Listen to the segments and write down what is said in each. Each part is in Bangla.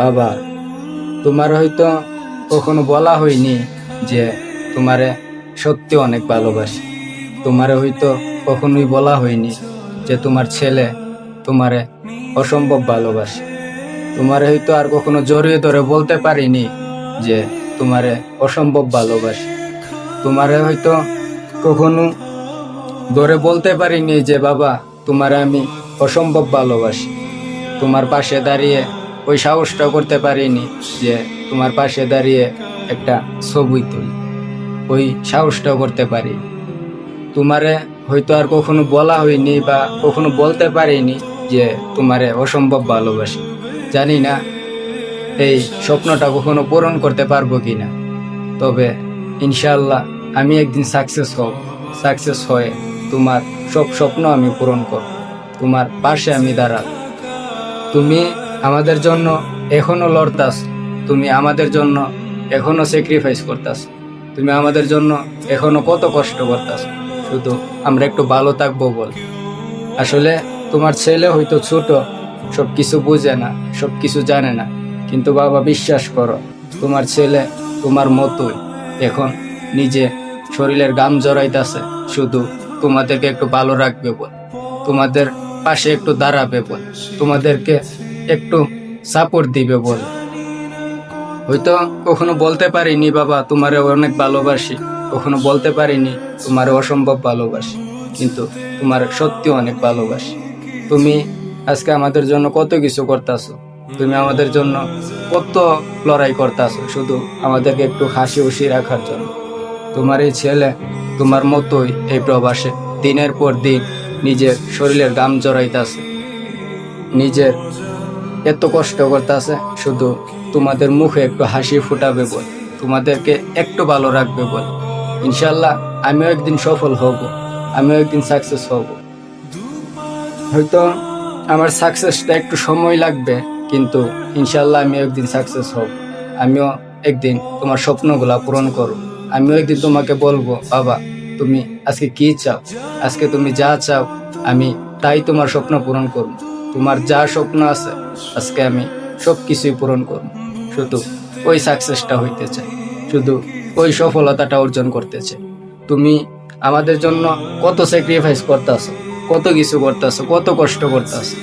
বাবা, তোমার হয়তো কখনো বলা হয়নি যে তোমারে সত্যি অনেক ভালোবাসি। তোমারে হয়তো কখনোই বলা হয়নি যে তোমার ছেলে তোমারে অসম্ভব ভালোবাসে। তোমারে হয়তো আর কখনো জড়িয়ে ধরে বলতে পারিনি যে তোমারে অসম্ভব ভালোবাসি। তোমারে হয়তো কখনো ধরে বলতে পারিনি যে বাবা, তোমারে আমি অসম্ভব ভালোবাসি। তোমার পাশে দাঁড়িয়ে ওই সাহসটা করতে পারিনি যে তোমার পাশে দাঁড়িয়ে একটা ছবি তুলি। ওই সাহসটাও করতে পারি। তোমারে হয়তো আর কখনো বলা হয়নি বা কখনো বলতে পারিনি যে তোমারে অসম্ভব ভালোবাসি। জানি না এই স্বপ্নটা কখনো পূরণ করতে পারব কিনা। তবে ইনশাল্লাহ আমি একদিন সাকসেস হব। সাকসেস হয়ে তোমার সব স্বপ্ন আমি পূরণ করব। তোমার পাশে আমি দাঁড়াবো। তুমি আমাদের জন্য এখনও লড়তাস তুমি আমাদের জন্য এখনও স্যাক্রিফাইস করতাস তুমি আমাদের জন্য এখনও কত কষ্ট করতাস শুধু আমরা একটু ভালো থাকব বল। আসলে তোমার ছেলে হয়তো ছোট সব কিছু বুঝে না সব কিছু জানে না। কিন্তু বাবা, বিশ্বাস করো, তোমার ছেলে তোমার মতোই। এখন নিজে শরীরের গাম জড়াইতেছে। শুধু তোমাদেরকে একটু ভালো রাখবে বল। তোমাদের পাশে একটু দাঁড়াবে বল। তোমাদেরকে একটু সাপোর্ট দিবে বল। হয়তো কখনো বলতে পারিনি বাবা, তোমারে অনেক ভালোবাসি। কখনো বলতে পারিনি তোমারে অসম্ভব ভালোবাসি। কিন্তু তোমার সত্যি অনেক ভালোবাসি। তুমি আজকে আমাদের জন্য কত কিছু করতেছো। তুমি আমাদের জন্য কত লড়াই করতেছো। শুধু আমাদেরকে একটু হাসি খুশি রাখার জন্য। তোমার এই ছেলে, তোমার মতোই এই প্রবাসে দিনের পর দিন নিজের শরীরের গাম জড়াইতেছে। নিজের এত কষ্ট করতেছে, শুধু তোমাদের মুখে একটু হাসি ফুটাবে বল, তোমাদেরকে একটু ভালো রাখবে বল। ইনশাল্লাহ আমিও একদিন সফল হব, আমিও একদিন সাকসেস হব। হয়তো আমার সাকসেসটা একটু সময় লাগবে, কিন্তু ইনশাল্লাহ আমিও একদিন সাকসেস হব। আমিও একদিন তোমার স্বপ্নগুলা পূরণ করব। আমিও একদিন তোমাকে বলব, বাবা তুমি আজকে কি চাও? আজকে তুমি যা চাও, আমি তাই তোমার স্বপ্ন পূরণ করব। তোমার যা স্বপ্ন আছে, আজকে আমি সব কিছুই পূরণ করব। শুধু ওই সাকসেসটা হইতে চাই। শুধু ওই সফলতাটা অর্জন করতে চাই। তুমি আমাদের জন্য কত স্যাক্রিফাইস করতেছো, কত কিছু করতেছো, কত কষ্ট করতে করতেছো।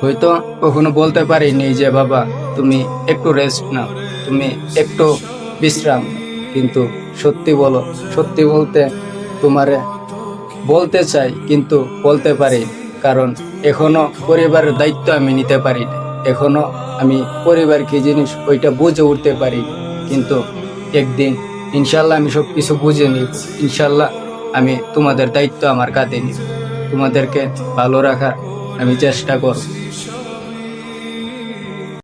হয়তো কখনো বলতে পারিনি যে, বাবা, তুমি একটু রেস্ট নাও, তুমি একটু বিশ্রাম কিন্তু সত্যি বলো, সত্যি বলতে তোমারে বলতে চাই, কিন্তু বলতে পারি, কারণ এখনও পরিবারের দায়িত্ব আমি নিতে পারি এখনও আমি পরিবার কি জিনিস ওইটা বুঝে উঠতে পারি, কিন্তু একদিন ইনশাল্লাহ আমি সব কিছু বুঝে নিব। ইনশাল্লাহ আমি তোমাদের দায়িত্ব আমার কাঁধে নিব। তোমাদেরকে ভালো রাখার আমি চেষ্টা করব।